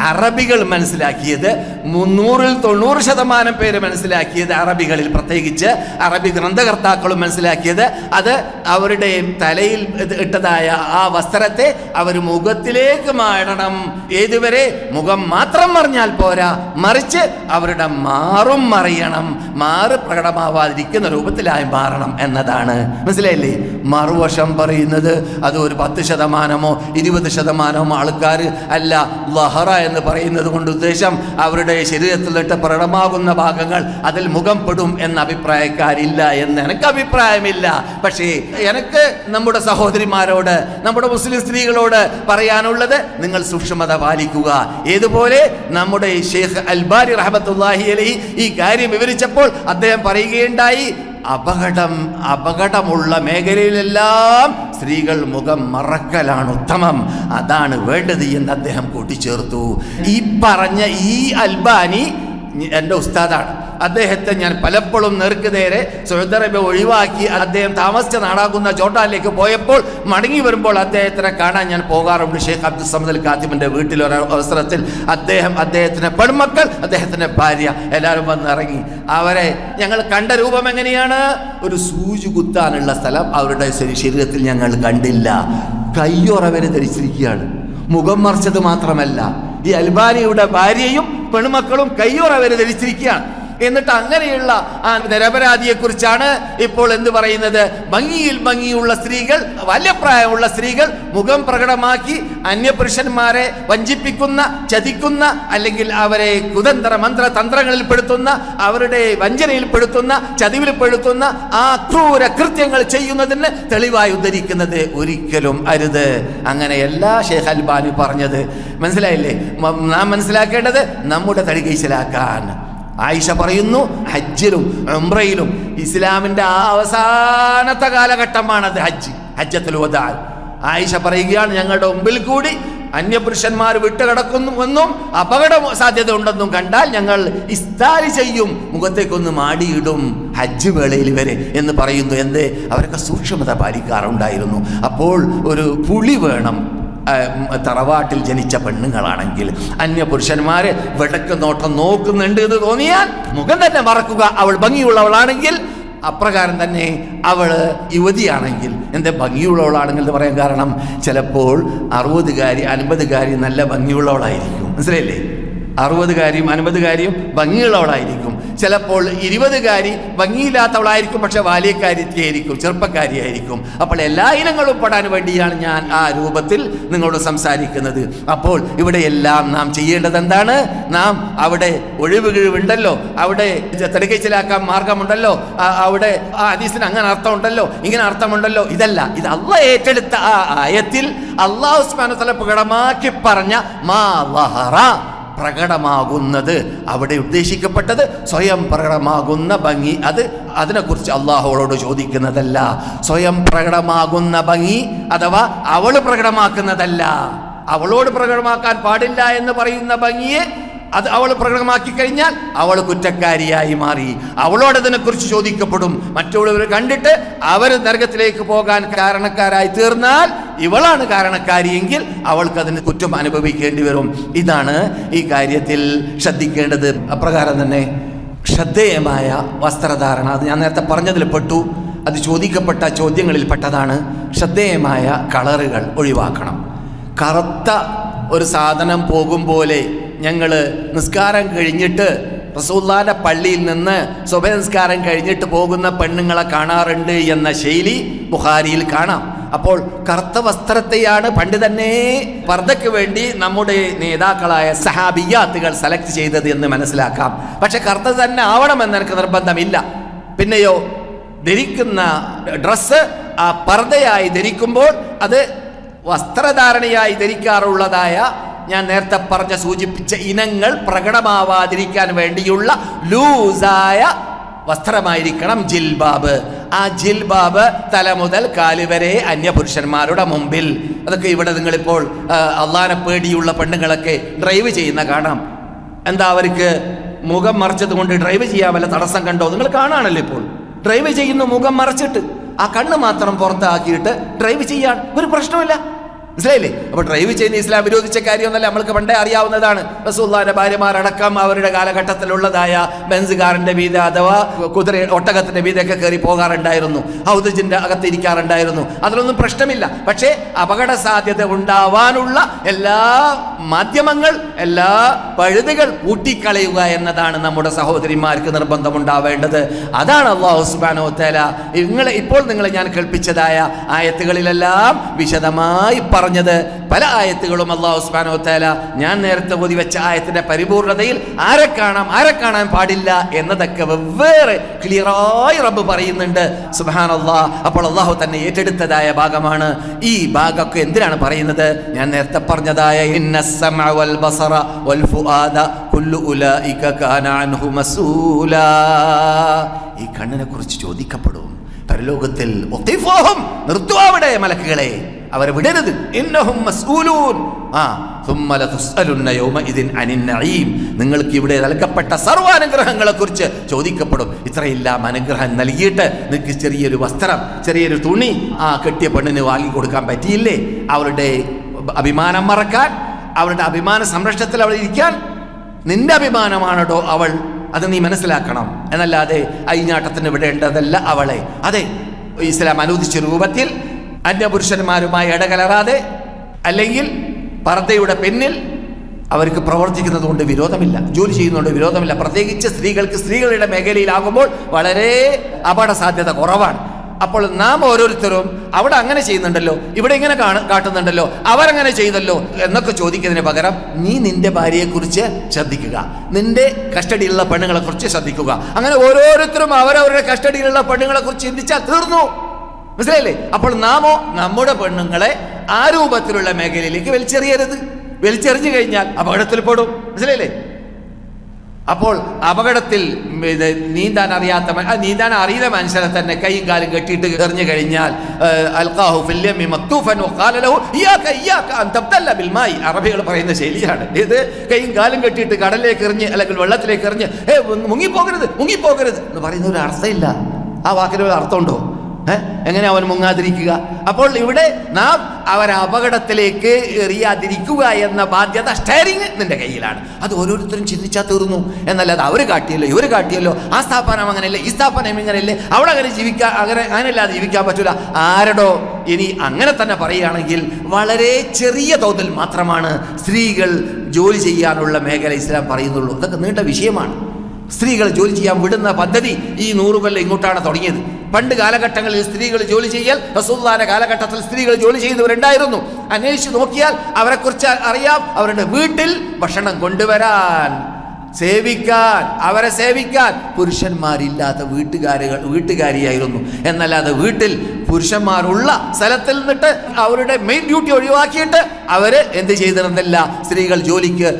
അറബികൾ മനസ്സിലാക്കിയത് മുന്നൂറിൽ തൊണ്ണൂറ് ശതമാനം പേര് മനസ്സിലാക്കിയത് അറബികളിൽ പ്രത്യേകിച്ച്. അറബി ഗ്രന്ഥകർത്താക്കളും മനസ്സിലാക്കിയത് അത് അവരുടെ തലയിൽ ഇട്ടതായ ആ വസ്ത്രത്തെ അവർ മുഖത്തിലേക്ക് മാറണം ഏതുവരെ? മുഖം മാത്രം മറിഞ്ഞാൽ പോരാ. മറിച്ച് അവരുടെ മാറും മറിയണം. മാറ് പ്രകടമാവാതിരിക്കുന്ന രൂപത്തിലായി മാറണം എന്നതാണ്. മനസ്സിലായില്ലേ? മറുവശം പറയുന്നത് അത് ഒരു പത്ത് ശതമാനമോ ഇരുപത് ശതമാനമോ ആൾക്കാർ അല്ല. ലഹറ എന്ന് പറയുന്നത് കൊണ്ട് ഉദ്ദേശം അവരുടെ ശരീരത്തിലിട്ട് പ്രകടമാകുന്ന ഭാഗങ്ങൾ അതിൽ മുഖം പെടും എന്ന അഭിപ്രായക്കാരില്ല എന്ന് എനിക്ക് അഭിപ്രായമില്ല. പക്ഷേ എനിക്ക് നമ്മുടെ സഹോദരിമാരോട് നമ്മുടെ മുസ്ലിം സ്ത്രീകളോട് പറയാനുള്ളത് നിങ്ങൾ സൂക്ഷ്മത പാലിക്കുക. ഏതുപോലെ നമ്മുടെ ഷെയ്ഖ് അൽബാരി റഹമത്തുല്ലാഹി അലൈഹി ഈ കാര്യം വിവരിച്ചപ്പോൾ അദ്ദേഹം പറയുകയുണ്ടായി അപകടം അപകടമുള്ള മേഖലയിലെല്ലാം സ്ത്രീകൾ മുഖം മറക്കലാണ് ഉത്തമം. അതാണ് വേണ്ടത് എന്ന് അദ്ദേഹം കൂട്ടിച്ചേർത്തു. ഈ പറഞ്ഞ ഈ അൽബാനി എന്റെ ഉസ്താദാണ്. അദ്ദേഹത്തെ ഞാൻ പലപ്പോഴും നേർക്കുനേരെ സൗദി അറേബ്യ ഒഴിവാക്കി അദ്ദേഹം താമസിച്ച നാടാകുന്ന ചോട്ടാലിലേക്ക് പോയപ്പോൾ മടങ്ങി വരുമ്പോൾ അദ്ദേഹത്തിനെ കാണാൻ ഞാൻ പോകാറുണ്ട്. ഷെയ്ഖ് അബ്ദുൽ അൽ ഖാത്തിമിന്റെ വീട്ടിൽ ഒരു അവസരത്തിൽ അദ്ദേഹം അദ്ദേഹത്തിന്റെ പെൺമക്കൾ അദ്ദേഹത്തിന്റെ ഭാര്യ എല്ലാവരും വന്നിറങ്ങി അവരെ ഞങ്ങൾ കണ്ട രൂപം എങ്ങനെയാണ്? ഒരു സൂചി കുത്താനുള്ള സ്ഥലം അവരുടെ ശരീ- ശരീരത്തിൽ ഞങ്ങൾ കണ്ടില്ല. കയ്യുറവരെ ധരിച്ചിരിക്കുകയാണ്. മുഖം മറിച്ചത് മാത്രമല്ല ഈ അൽബാനിയുടെ ഭാര്യയും പെൺമക്കളും കയ്യുറവരെ ധരിച്ചിരിക്കുകയാണ്. എന്നിട്ട് അങ്ങനെയുള്ള ആ നിരപരാധിയെക്കുറിച്ചാണ് ഇപ്പോൾ എന്ത് പറയുന്നത്? ഭംഗിയിൽ ഭംഗിയുള്ള സ്ത്രീകൾ വലിയ പ്രായമുള്ള സ്ത്രീകൾ മുഖം പ്രകടമാക്കി അന്യപുരുഷന്മാരെ വഞ്ചിപ്പിക്കുന്ന ചതിക്കുന്ന അല്ലെങ്കിൽ അവരെ കുതന്ത്ര മന്ത്ര തന്ത്രങ്ങളിൽ പെടുത്തുന്ന അവരുടെ വഞ്ചനയിൽ പെടുത്തുന്ന ചതിവിൽ പെടുത്തുന്ന ആ ക്രൂര കൃത്യങ്ങൾ ചെയ്യുന്നതിന് തെളിവായി ഉദ്ധരിക്കുന്നത് ഒരിക്കലും അരുത്. അങ്ങനെയല്ല ഷേഖ് അൽബാനി പറഞ്ഞത്. മനസ്സിലായില്ലേ? നാം മനസ്സിലാക്കേണ്ടത് നമ്മുടെ തടി കൈശലാക്കാൻ ആയിഷ പറയുന്നു ഹജ്ജിലും ഉംറയിലും ഇസ്ലാമിന്റെ ആ അവസാനത്തെ കാലഘട്ടമാണത് ഹജ്ജ് ഹജ്ജത്തിൽ വധാൽ ആയിഷ പറയുകയാണ് ഞങ്ങളുടെ മുമ്പിൽ കൂടി അന്യപുരുഷന്മാർ വിട്ടുകിടക്കുന്നു എന്നും അപകട സാധ്യത ഉണ്ടെന്നും കണ്ടാൽ ഞങ്ങൾ ഇസ്താരി ചെയ്യും മുഖത്തേക്കൊന്ന് മാടിയിടും ഹജ്ജ് വേളയിൽ വരെ എന്ന് പറയുന്നു. എന്ത്? അവരൊക്കെ സൂക്ഷ്മത പാലിക്കാറുണ്ടായിരുന്നു. അപ്പോൾ ഒരു പുളി വേണം. തറവാട്ടിൽ ജനിച്ച പെണ്ണുങ്ങളാണെങ്കിൽ അന്യ പുരുഷന്മാരെ വിടക്ക് നോട്ടം നോക്കുന്നുണ്ട് എന്ന് തോന്നിയാൽ മുഖം തന്നെ മറക്കുക. അവൾ ഭംഗിയുള്ളവളാണെങ്കിൽ അപ്രകാരം തന്നെ അവൾ യുവതിയാണെങ്കിൽ എന്താ ഭംഗിയുള്ളവളാണെങ്കിൽ എന്ന് പറയാൻ കാരണം ചിലപ്പോൾ അറുപതുകാരി അൻപതുകാരി നല്ല ഭംഗിയുള്ളവളായിരിക്കും. മനസ്സിലായില്ലേ? അറുപതുകാരിയും അൻപതുകാരിയും ഭംഗിയുള്ളവളായിരിക്കും. ചിലപ്പോൾ ഇരുപതുകാരി ഭംഗിയില്ലാത്തവളായിരിക്കും പക്ഷെ ബാല്യക്കാരിയായിരിക്കും ചെറുപ്പക്കാരിയായിരിക്കും അപ്പോൾ എല്ലാ ഇനങ്ങളും പെടാൻ വേണ്ടിയാണ് ഞാൻ ആ രൂപത്തിൽ നിങ്ങളോട് സംസാരിക്കുന്നത്. അപ്പോൾ ഇവിടെ എല്ലാം നാം ചെയ്യേണ്ടത് എന്താണ്? നാം അവിടെ ഒഴിവ് കിഴിവുണ്ടല്ലോ അവിടെ തെടുക്കച്ചിലാക്കാൻ മാർഗമുണ്ടല്ലോ അവിടെ ആ ഹദീസിന് അങ്ങനെ അർത്ഥമുണ്ടല്ലോ ഇങ്ങനെ അർത്ഥമുണ്ടല്ലോ. ഇതല്ല ഇത് അള്ള ഏറ്റെടുത്ത ആ ആയത്തിൽ അള്ളാഹു ഉസ്മാന തല പ്രകടമാക്കി പറഞ്ഞ മാ പ്രകടമാകുന്നത്. അവിടെ ഉദ്ദേശിക്കപ്പെട്ടത് സ്വയം പ്രകടമാകുന്ന ഭംഗി. അത് അതിനെക്കുറിച്ച് അള്ളാഹുവോട് ചോദിക്കുന്നതല്ല. സ്വയം പ്രകടമാകുന്ന ഭംഗി അഥവാ അവൾ പ്രകടമാക്കുന്നതല്ല. അവളോട് പ്രകടമാക്കാൻ പാടില്ല എന്ന് പറയുന്ന ഭംഗിയെ അത് അവൾ പ്രകടമാക്കി കഴിഞ്ഞാൽ അവൾ കുറ്റക്കാരിയായി മാറി. അവളോട് അതിനെക്കുറിച്ച് ചോദിക്കപ്പെടും. മറ്റുള്ളവർ കണ്ടിട്ട് അവർ നരകത്തിലേക്ക് പോകാൻ കാരണക്കാരായി തീർന്നാൽ ഇവളാണ് കാരണക്കാരിയെങ്കിൽ അവൾക്ക് അതിന് കുറ്റം അനുഭവിക്കേണ്ടി വരും. ഇതാണ് ഈ കാര്യത്തിൽ ശ്രദ്ധിക്കേണ്ടത്. അപ്രകാരം തന്നെ ശ്രദ്ധേയമായ വസ്ത്രധാരണ. അത് ഞാൻ നേരത്തെ പറഞ്ഞതിൽ പെട്ടു. അത് ചോദിക്കപ്പെട്ട ചോദ്യങ്ങളിൽ പെട്ടതാണ്. ശ്രദ്ധേയമായ കളറുകൾ ഒഴിവാക്കണം. കറുത്ത ഒരു സാധനം പോകും പോലെ ഞങ്ങൾ നിസ്കാരം കഴിഞ്ഞിട്ട് റസൂല്ലാന്റെ പള്ളിയിൽ നിന്ന് സ്വഭ നിസ്കാരം കഴിഞ്ഞിട്ട് പോകുന്ന പെണ്ണുങ്ങളെ കാണാറുണ്ട് എന്ന ശൈലി ബുഹാരിയിൽ കാണാം. അപ്പോൾ കറുത്ത വസ്ത്രത്തെയാണ് പണ്ട് തന്നെ വർദ്ധയ്ക്ക് വേണ്ടി നമ്മുടെ നേതാക്കളായ സഹാബിയാത്തുകൾ സെലക്ട് ചെയ്തത് എന്ന് മനസ്സിലാക്കാം. പക്ഷെ കറുത്ത തന്നെ ആവണമെന്ന് എനിക്ക് നിർബന്ധമില്ല. പിന്നെയോ ധരിക്കുന്ന ഡ്രസ്സ് ആ പർദ്ദയായി ധരിക്കുമ്പോൾ അത് വസ്ത്രധാരണയായി ധരിക്കാറുള്ളതായ ഞാൻ നേരത്തെ പറഞ്ഞ സൂചിപ്പിച്ച ഇനങ്ങൾ പ്രകടമാവാതിരിക്കാൻ വേണ്ടിയുള്ള ലൂസായ വസ്ത്രമായിരിക്കണം ജിൽബാബ്. ആ ജിൽബാബ് തല മുതൽ കാലുവരെ അന്യപുരുഷന്മാരുടെ മുമ്പിൽ. അതൊക്കെ ഇവിടെ നിങ്ങളിപ്പോൾ അള്ളാനെ പേടിയുള്ള പെണ്ണുങ്ങളൊക്കെ ഡ്രൈവ് ചെയ്യുന്ന കാണാം. എന്താ അവർക്ക് മുഖം മറച്ചത് കൊണ്ട് ഡ്രൈവ് ചെയ്യാൻ വല്ല തടസ്സം കണ്ടോ? നിങ്ങൾ കാണാണല്ലോ ഇപ്പോൾ. ഡ്രൈവ് ചെയ്യുന്നു മുഖം മറച്ചിട്ട്. ആ കണ്ണ് മാത്രം പുറത്താക്കിയിട്ട് ഡ്രൈവ് ചെയ്യാൻ. ഒരു പ്രശ്നമില്ല മനസ്സിലായില്ലേ? അപ്പൊ ഡ്രൈവ് ചെയ്യുന്ന ഇസ്ലാം വിരോധിച്ച കാര്യമൊന്നല്ല നമ്മൾക്ക് പണ്ടേ അറിയാവുന്നതാണ്. റസൂല്ലാന്റെ ഭാര്യമാരടക്കം അവരുടെ കാലഘട്ടത്തിലുള്ളതായ ബെൻസ് കാറിന്റെ വീത അഥവാ കുതിര ഒട്ടകത്തിന്റെ വീതൊക്കെ കയറി പോകാറുണ്ടായിരുന്നു. ഹൗദജിന്റെ അകത്തിരിക്കാറുണ്ടായിരുന്നു. അതിലൊന്നും പ്രശ്നമില്ല. പക്ഷേ അപകട സാധ്യത ഉണ്ടാവാനുള്ള എല്ലാ മാധ്യമങ്ങൾ എല്ലാ പഴുതുകൾ പൂട്ടിക്കളയുക എന്നതാണ് നമ്മുടെ സഹോദരിമാർക്ക് നിർബന്ധമുണ്ടാവേണ്ടത്. അതാണ് അള്ളാഹു സുബാനോ തല നിങ്ങളെ ഇപ്പോൾ നിങ്ങളെ ഞാൻ കേൾപ്പിച്ചതായ ആയത്തുകളിലെല്ലാം വിശദമായി പറഞ്ഞത് പല ആയത്തുകളും അള്ളാഹു ഉസ്മാനോ തേല ഞാൻ നേരത്തെ ഓതി വെച്ച ആയത്തിന്റെ പരിപൂർണതയിൽ ആരെ കാണാം ആരെ കാണാൻ പാടില്ല എന്നതൊക്കെ വെവ്വേറെ ക്ലിയറായി റബ്ബ് പറയുന്നുണ്ട്. സുബാൻ അള്ളാഹ് അപ്പോൾ അള്ളാഹു തന്നെ ഏറ്റെടുത്തതായ ഭാഗമാണ്. ഈ ഭാഗമൊക്കെ എന്തിനാണ് പറയുന്നത്? ഞാൻ നേരത്തെ പറഞ്ഞതായ ഈ കണ്ണിനെ കുറിച്ച് ചോദിക്കപ്പെടും. പരലോകത്തിൽ നിർത്തുവാവിടെ മലക്കുകളെ. അവരെ വിടരുത്. ആ നിങ്ങൾക്ക് ഇവിടെ നൽകപ്പെട്ട സർവാനുഗ്രഹങ്ങളെ കുറിച്ച് ചോദിക്കപ്പെടും. ഇത്രയെല്ലാം അനുഗ്രഹം നൽകിയിട്ട് നിങ്ങൾക്ക് ചെറിയൊരു വസ്ത്രം ചെറിയൊരു തുണി ആ കെട്ടിയ പെണ്ണിന് വാങ്ങിക്കൊടുക്കാൻ പറ്റിയില്ലേ? അവരുടെ അഭിമാനം മറക്കാൻ അവരുടെ അഭിമാന സംരക്ഷണത്തിൽ അവൾ ഇരിക്കാൻ നിന്റെ അഭിമാനമാണോ അവൾ. അത് നീ മനസ്സിലാക്കണം. എന്നല്ലാതെ അയിഞ്ഞാട്ടത്തിന് വിടേണ്ടതല്ല അവളെ. അതെ ഇസ്ലാം അനുവദിച്ച രൂപത്തിൽ അന്യപുരുഷന്മാരുമായി ഇടകലറാതെ അല്ലെങ്കിൽ പർദ്ദയുടെ പിന്നിൽ അവർക്ക് പ്രവർത്തിക്കുന്നത് കൊണ്ട് വിരോധമില്ല ജോലി ചെയ്യുന്നതുകൊണ്ട് വിരോധമില്ല. പ്രത്യേകിച്ച് സ്ത്രീകൾക്ക് സ്ത്രീകളുടെ മേഖലയിലാകുമ്പോൾ വളരെ അപകട സാധ്യത കുറവാണ്. അപ്പോൾ നാം ഓരോരുത്തരും അവിടെ അങ്ങനെ ചെയ്യുന്നുണ്ടല്ലോ ഇവിടെ ഇങ്ങനെ കാണു കാട്ടുന്നുണ്ടല്ലോ അവരങ്ങനെ ചെയ്തല്ലോ എന്നൊക്കെ ചോദിക്കുന്നതിന് പകരം നീ നിന്റെ ഭാര്യയെക്കുറിച്ച് ശ്രദ്ധിക്കുക. നിന്റെ കസ്റ്റഡിയിലുള്ള പെണ്ണുങ്ങളെക്കുറിച്ച് ശ്രദ്ധിക്കുക. അങ്ങനെ ഓരോരുത്തരും അവരവരുടെ കസ്റ്റഡിയിലുള്ള പെണ്ണുങ്ങളെക്കുറിച്ച് ചിന്തിച്ചാൽ തീർന്നു. മനസ്സിലായില്ലേ? അപ്പോൾ നാമോ നമ്മുടെ പെണ്ണുങ്ങളെ ആ രൂപത്തിലുള്ള മേഖലയിലേക്ക് വലിച്ചെറിയരുത്. വലിച്ചെറിഞ്ഞു കഴിഞ്ഞാൽ അപകടത്തിൽ പെടും. മനസ്സിലായില്ലേ? അപ്പോൾ അപകടത്തിൽ നീന്താൻ അറിയാത്ത നീന്താൻ അറിയുന്ന മനുഷ്യനെ തന്നെ കൈയും കാലും കെട്ടിയിട്ട് എറിഞ്ഞു കഴിഞ്ഞാൽ അറബികൾ പറയുന്ന ശൈലിയാണ്. ഇത് കൈയും കാലും കെട്ടിയിട്ട് കടലിലേക്ക് എറിഞ്ഞ് അല്ലെങ്കിൽ വെള്ളത്തിലേക്ക് എറിഞ്ഞ് ഏ മുങ്ങിപ്പോകരുത് മുങ്ങിപ്പോകരുത് എന്ന് പറയുന്ന ഒരു അർത്ഥമില്ല. ആ വാക്കിന് ഒരു അർത്ഥമുണ്ടോ? എങ്ങനെ അവൻ മുങ്ങാതിരിക്കുക? അപ്പോൾ ഇവിടെ നാം അവരെ അപകടത്തിലേക്ക് എറിയാതിരിക്കുക എന്ന ബാധ്യത സ്റ്റയറിങ് നിന്റെ കയ്യിലാണ്. അത് ഓരോരുത്തരും ചിന്തിച്ചാൽ തീർന്നു. എന്നല്ലാതെ അവർ കാട്ടിയല്ലോ ഇവർ കാട്ടിയല്ലോ ആ സ്ഥാപനം അങ്ങനെയല്ലേ ഈ സ്ഥാപനം ഇങ്ങനെയല്ലേ അവിടെ അങ്ങനെ ജീവിക്കാൻ അങ്ങനെ അങ്ങനെയല്ലാതെ ജീവിക്കാൻ പറ്റൂല. ആരടോ ഇനി അങ്ങനെ തന്നെ പറയുകയാണെങ്കിൽ വളരെ ചെറിയ തോതിൽ മാത്രമാണ് സ്ത്രീകൾ ജോലി ചെയ്യാനുള്ള മേഖല ഇസ്ലാം പറയുന്നുള്ളൂ. അതൊക്കെ നീണ്ട വിഷയമാണ്. സ്ത്രീകൾ ജോലി ചെയ്യാൻ വിടുന്ന പദ്ധതി ഈ നൂറ് കൊല്ലം ഇങ്ങോട്ടാണ് തുടങ്ങിയത്. പണ്ട് കാലഘട്ടങ്ങളിൽ സ്ത്രീകൾ ജോലി ചെയ്യൽ റസൂദാന കാലഘട്ടത്തിൽ സ്ത്രീകൾ ജോലി ചെയ്യുന്നവരുണ്ടായിരുന്നു അന്വേഷിച്ച് നോക്കിയാൽ അവരെക്കുറിച്ച് അറിയാം അവരുടെ വീട്ടിൽ ഭക്ഷണം കൊണ്ടുവരാൻ. സേവിക്കാൻ അവരെ സേവിക്കാൻ. പുരുഷന്മാരില്ലാത്ത വീട്ടുകാരുകൾ വീട്ടുകാരിയായിരുന്നു. എന്നല്ലാതെ വീട്ടിൽ പുരുഷന്മാരുള്ള സ്ഥലത്തിൽ നിന്നിട്ട് അവരുടെ മെയിൻ ഡ്യൂട്ടി ഒഴിവാക്കിയിട്ട് അവർ എന്ത് ചെയ്തിരുന്നില്ല? സ്ത്രീകൾ ജോലിക്ക്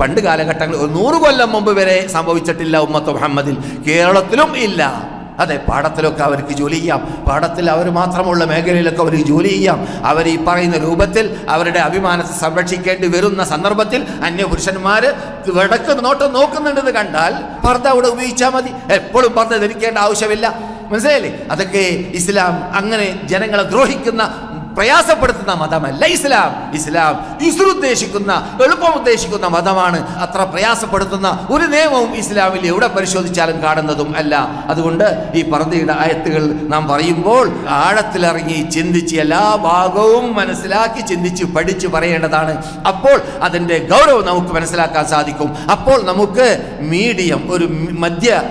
പണ്ട് കാലഘട്ടങ്ങളിൽ നൂറ് കൊല്ലം മുമ്പ് വരെ സംഭവിച്ചിട്ടില്ല ഉമ്മത്ത് മുഹമ്മദിൽ. കേരളത്തിലും ഇല്ല. അതെ പാടത്തിലൊക്കെ അവർക്ക് ജോലി ചെയ്യാം. പാടത്തിൽ അവർ മാത്രമുള്ള മേഖലയിലൊക്കെ അവർക്ക് ജോലി ചെയ്യാം. അവർ ഈ പറയുന്ന രൂപത്തിൽ അവരുടെ അഭിമാനത്തെ സംരക്ഷിക്കേണ്ടി വരുന്ന സന്ദർഭത്തിൽ അന്യപുരുഷന്മാർ വടക്ക് നോട്ടം നോക്കുന്നുണ്ടെന്ന് കണ്ടാൽ. പർദ്ദ അവിടെ ഉപയോഗിച്ചാൽ മതി. എപ്പോഴും പർദ്ദ ധരിക്കേണ്ട ആവശ്യമില്ല. മനസ്സിലായില്ലേ? അതൊക്കെ ഇസ്ലാം അങ്ങനെ ജനങ്ങളെ ദ്രോഹിക്കുന്ന പ്രയാസപ്പെടുത്തുന്ന മതമല്ല ഇസ്ലാം. ഇസ്ലാം ഇസ്രു ഉദ്ദേശിക്കുന്ന എളുപ്പം ഉദ്ദേശിക്കുന്ന മതമാണ്. അത്ര പ്രയാസപ്പെടുത്തുന്ന ഒരു നിയമവും ഇസ്ലാമിൽ എവിടെ പരിശോധിച്ചാലും കാണുന്നതും അല്ല. അതുകൊണ്ട് ഈ പറന്തിയുടെ ആയത്തുകൾ നാം പറയുമ്പോൾ ആഴത്തിലിറങ്ങി ചിന്തിച്ച് എല്ലാ ഭാഗവും മനസ്സിലാക്കി ചിന്തിച്ച് പഠിച്ച് പറയേണ്ടതാണ്. അപ്പോൾ അതിന്റെ ഗൗരവം നമുക്ക് മനസ്സിലാക്കാൻ സാധിക്കും. അപ്പോൾ നമുക്ക് മീഡിയം ഒരു മധ്യ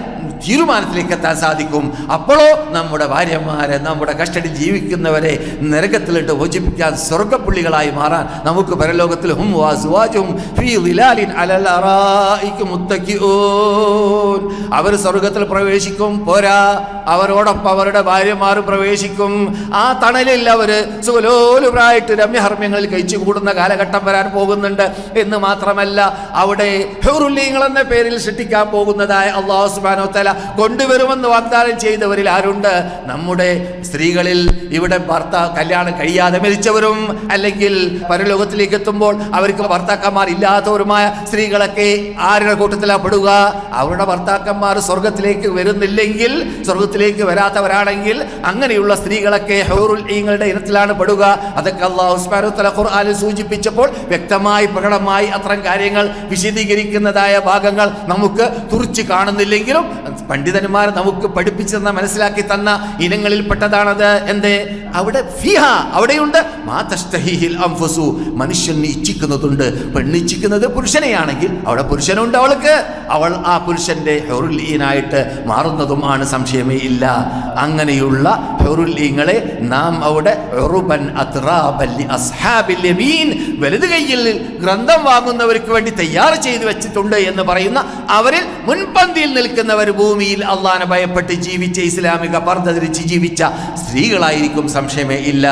തീരുമാനത്തിലേക്ക് എത്താൻ സാധിക്കും. അപ്പോഴോ നമ്മുടെ ഭാര്യമാരെ നമ്മുടെ കസ്റ്റഡിയിൽ ജീവിക്കുന്നവരെ നരകത്തിലിട്ട് മോചിപ്പിക്കാൻ സ്വർഗപ്പുള്ളികളായി മാറാൻ നമുക്ക് പരലോകത്തിൽ ഹും വാസുവാജും അവർ സ്വർഗത്തിൽ പ്രവേശിക്കും പോരാ. അവരോടൊപ്പം അവരുടെ ഭാര്യമാർ പ്രവേശിക്കും. ആ തണലിൽ അവർ സുലോലുപ്രായിട്ട് രമ്യഹർമ്മ്യങ്ങളിൽ കഴിച്ചു കൂടുന്ന കാലഘട്ടം വരാൻ പോകുന്നുണ്ട്. എന്ന് മാത്രമല്ല അവിടെ ഹെറുല്ലീങ്ങൾ എന്ന പേരിൽ സൃഷ്ടിക്കാൻ പോകുന്നതായ അള്ളാഹു സുബാനോ തല കൊണ്ടുവരുമെന്ന് വാഗ്ദാനം ചെയ്തവരിൽ ആരുണ്ട്? നമ്മുടെ സ്ത്രീകളിൽ ഇവിടെ ഭർത്താവ് കല്യാണം കഴിയാതെ മരിച്ചവരും അല്ലെങ്കിൽ പരലോകത്തിലേക്ക് എത്തുമ്പോൾ അവർക്ക് ഭർത്താക്കന്മാർ ഇല്ലാത്തവരുമായ സ്ത്രീകളൊക്കെ ആരുടെ കൂട്ടത്തിലാണ് പെടുക? അവരുടെ ഭർത്താക്കന്മാർ സ്വർഗത്തിലേക്ക് വരുന്നില്ലെങ്കിൽ സ്വർഗത്തിലേക്ക് വരാത്തവരാണെങ്കിൽ അങ്ങനെയുള്ള സ്ത്രീകളൊക്കെ ഹൗറുൽ ഈങ്ങളുടെ ഇനത്തിലാണ് പെടുക. അതൊക്കെ അള്ളാഹു ഖുർആാനിൽ തല ഖുർആനിൽ സൂചിപ്പിച്ചപ്പോൾ വ്യക്തമായി പ്രകടമായി അത്തരം കാര്യങ്ങൾ വിശദീകരിക്കുന്നതായ ഭാഗങ്ങൾ നമുക്ക് തുറച്ചു കാണുന്നില്ലെങ്കിലും പണ്ഡിതന്മാർ നമുക്ക് പഠിപ്പിച്ചെന്ന മനസ്സിലാക്കി തന്ന ഇനങ്ങളിൽപ്പെട്ടതാണത്. എന്തേ? അവിടെ ഫിഹ അവിടെയുണ്ട്. മാ അംഫസു. മനുഷ്യൻ ഇച്ഛിക്കുന്നതുണ്ട് പെണ്ണിച്ഛിക്കുന്നത് പുരുഷനെയാണെങ്കിൽ അവിടെ പുരുഷനുണ്ട് അവൾക്ക്. അവൾ ആ പുരുഷന്റെ ഹെറുല്ലീനായിട്ട് മാറുന്നതും ആണ് സംശയമേ ഇല്ല. അങ്ങനെയുള്ള ഹെറുല്ലീങ്ങളെ നാം അവിടെ വലത് കയ്യിൽ ഗ്രന്ഥം വാങ്ങുന്നവർക്ക് വേണ്ടി തയ്യാർ ചെയ്തു വെച്ചിട്ടുണ്ട് എന്ന് പറയുന്ന അവരിൽ മുൻപന്തിയിൽ നിൽക്കുന്നവർ ഭൂമിയിൽ അള്ളാനെ ഭയപ്പെട്ട് ജീവിച്ച ഇസ്ലാമിക പർദ്ധ ധരിച്ച് ജീവിച്ച സ്ത്രീകളായിരിക്കും സംശയമേ ഇല്ല.